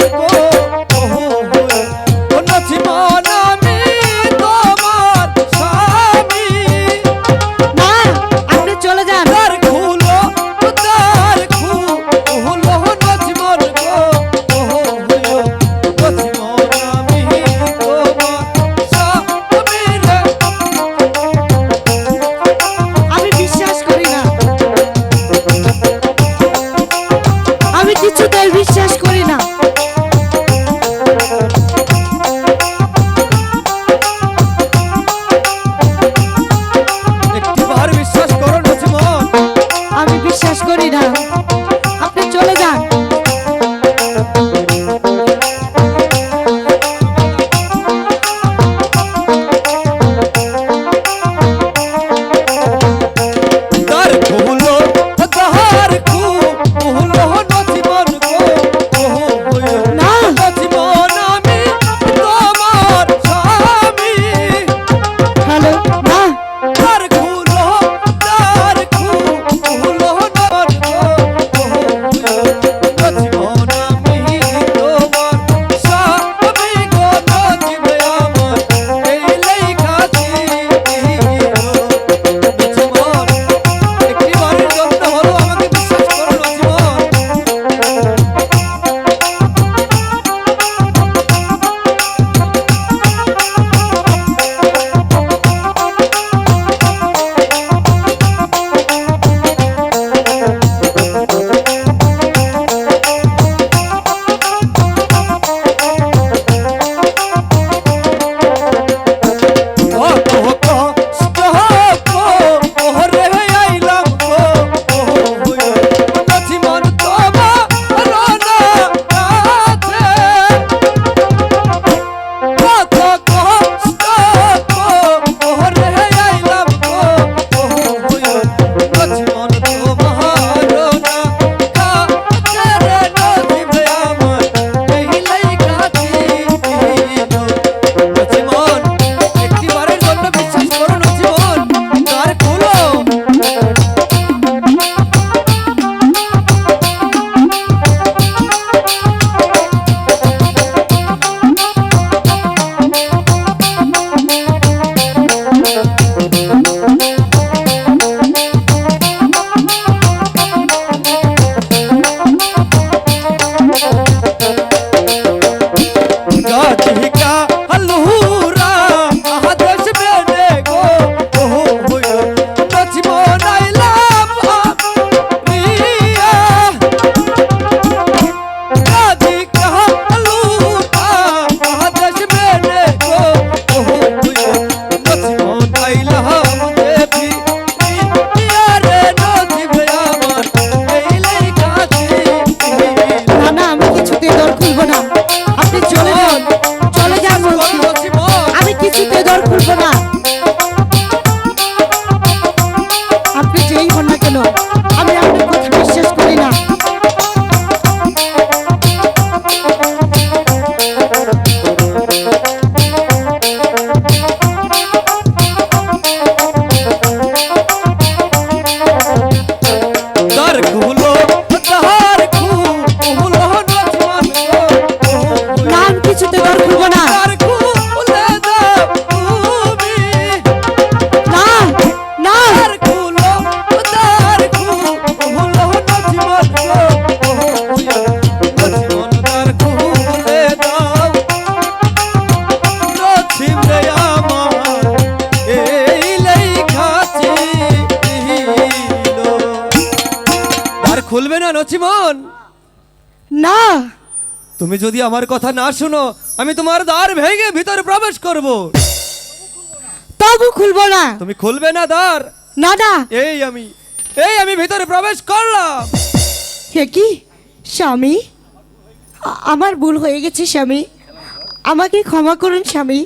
গো। বলবে না নচিমন? না। তুমি যদি আমার কথা না শুনো আমি তোমার দ্বার ভেঙে ভিতরে প্রবেশ করব। তবু খুলবো না। তুমি খুলবে না দ্বার? না না। এই আমি এই আমি ভিতরে প্রবেশ করলাম। হে কি? স্বামী? আমার ভুল হয়ে গেছে স্বামী। আমাকে ক্ষমা করুন স্বামী।